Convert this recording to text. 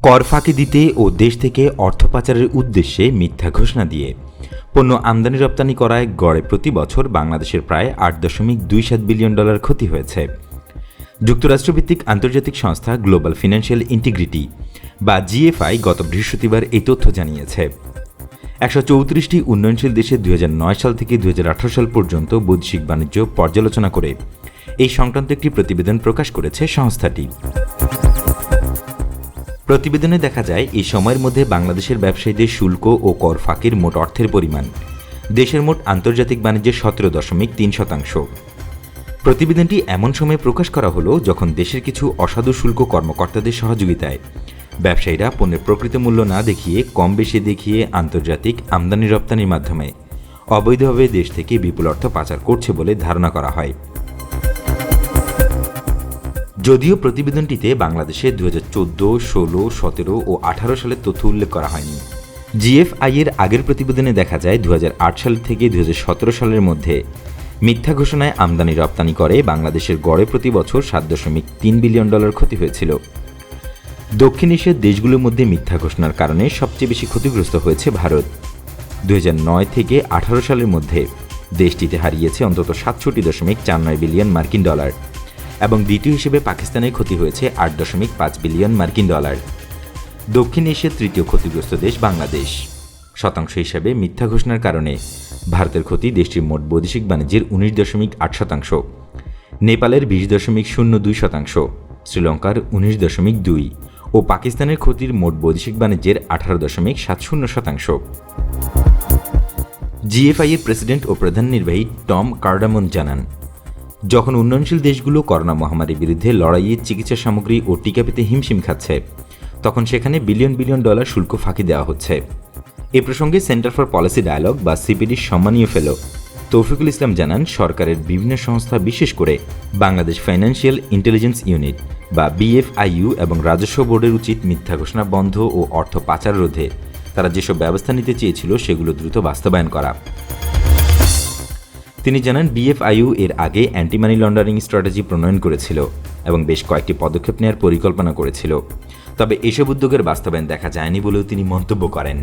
কর ফাঁকি দিতে ও দেশ থেকে অর্থ পাচারের উদ্দেশ্যে মিথ্যা ঘোষণা দিয়ে। পণ্য আমদানি রপ্তানি করায় গড়ে প্রতি বছর বাংলাদেশের প্রায় আট দশমিক দুই সাত বিলিয়ন ডলার ক্ষতি হয়েছে। যুক্তরাষ্ট্রভিত্তিক আন্তর্জাতিক সংস্থা গ্লোবাল ফিনান্সিয়াল ইন্টিগ্রিটি বা জিএফআই গত বৃহস্পতিবার এই তথ্য জানিয়েছে। একশো চৌত্রিশটি উন্নয়নশীল দেশে দুই নয় সাল থেকে দুই হাজার আঠারো সাল পর্যন্ত বৈদেশিক বাণিজ্য পর্যালোচনা করে এই সংক্রান্ত একটি প্রতিবেদন প্রকাশ করেছে সংস্থাটি। প্রতিবেদনে দেখা যায়, এই সময়ের মধ্যে বাংলাদেশের ব্যবসায়ীদের শুল্ক ও কর ফাঁকির মোট অর্থের পরিমাণ, দেশের মোট আন্তর্জাতিক বাণিজ্যের সতেরো দশমিক তিন শতাংশ। প্রতিবেদনটি এমন সময়ে প্রকাশ করা হলো যখন দেশের কিছু অসাধু শুল্ক কর্মকর্তাদের সহযোগিতায়। ব্যবসায়ীরা পণ্যের প্রকৃত মূল্য না দেখিয়ে কম বেশি দেখিয়ে আন্তর্জাতিক আমদানি রপ্তানির মাধ্যমে অবৈধভাবে দেশ থেকে বিপুল অর্থ পাচার করছে বলে ধারণা করা হয়। যদিও প্রতিবেদনটিতে বাংলাদেশে দু হাজার চোদ্দ, ষোলো, সতেরো ও আঠারো সালের তথ্য উল্লেখ করা হয়নি। জিএফআই এর আগের প্রতিবেদনে দেখা যায় দু হাজার আট সাল থেকে দু হাজার সতেরো সালের মধ্যে মিথ্যা ঘোষণায় আমদানি রপ্তানি করে বাংলাদেশের গড়ে প্রতি বছর সাত দশমিক তিন বিলিয়ন ডলার ক্ষতি হয়েছিল। দক্ষিণ এশিয়ার দেশগুলোর মধ্যে মিথ্যা ঘোষণার কারণে সবচেয়ে বেশি ক্ষতিগ্রস্ত হয়েছে ভারত। দু নয় থেকে আঠারো সালের মধ্যে দেশটিতে হারিয়েছে অন্তত সাতষট্টি দশমিক চার নয় বিলিয়ন মার্কিন ডলার। এবং দ্বিতীয় হিসেবে পাকিস্তানের ক্ষতি হয়েছে আট দশমিক পাঁচ বিলিয়ন মার্কিন ডলার। দক্ষিণ এশিয়ার তৃতীয় ক্ষতিগ্রস্ত দেশ বাংলাদেশ। শতাংশ হিসাবে মিথ্যা ঘোষণার কারণে ভারতের ক্ষতি দেশটির মোট বৈদেশিক বাণিজ্যের উনিশ দশমিক আট শতাংশ। নেপালের বিশ দশমিক শূন্য দুই শতাংশ, শ্রীলঙ্কার উনিশ দশমিক দুই ও পাকিস্তানের ক্ষতির মোট বৈদেশিক বাণিজ্যের আঠারো দশমিক সাত শূন্য শতাংশ। জিএফআইয়ের প্রেসিডেন্ট ও প্রধান নির্বাহী টম কার্ডামন জানান যখন উন্নয়নশীল দেশগুলো করোনা মহামারীর বিরুদ্ধে লড়াইয়ে চিকিৎসা সামগ্রী ও টিকা পেতে হিমশিম খাচ্ছে, তখন সেখানে বিলিয়ন বিলিয়ন ডলার শুল্ক ফাঁকি দেওয়া হচ্ছে। এ প্রসঙ্গে সেন্টার ফর পলিসি ডায়ালগ বা সিপিডির সম্মানীয় ফেলো তৌফিকুল ইসলাম জানান, সরকারের বিভিন্ন সংস্থা বিশেষ করে বাংলাদেশ ফাইন্যান্সিয়াল ইন্টেলিজেন্স ইউনিট বা বিএফআইইউ এবং রাজস্ব বোর্ডের উচিত মিথ্যা ঘোষণা বন্ধ ও অর্থ পাচার রোধে তারা যেসব ব্যবস্থা নিতে চেয়েছিল সেগুলো দ্রুত বাস্তবায়ন করা। তিনি জানান বিএফআইইউ এর আগে অ্যান্টি মানি লন্ডারিং স্ট্র্যাটেজি প্রণয়ন করেছিল এবং বেশ কয়েকটি পদক্ষেপ নেওয়ার পরিকল্পনা করেছিল। তবে এসব উদ্যোগের বাস্তবায়ন দেখা যায়নি বলেও তিনি মন্তব্য করেন।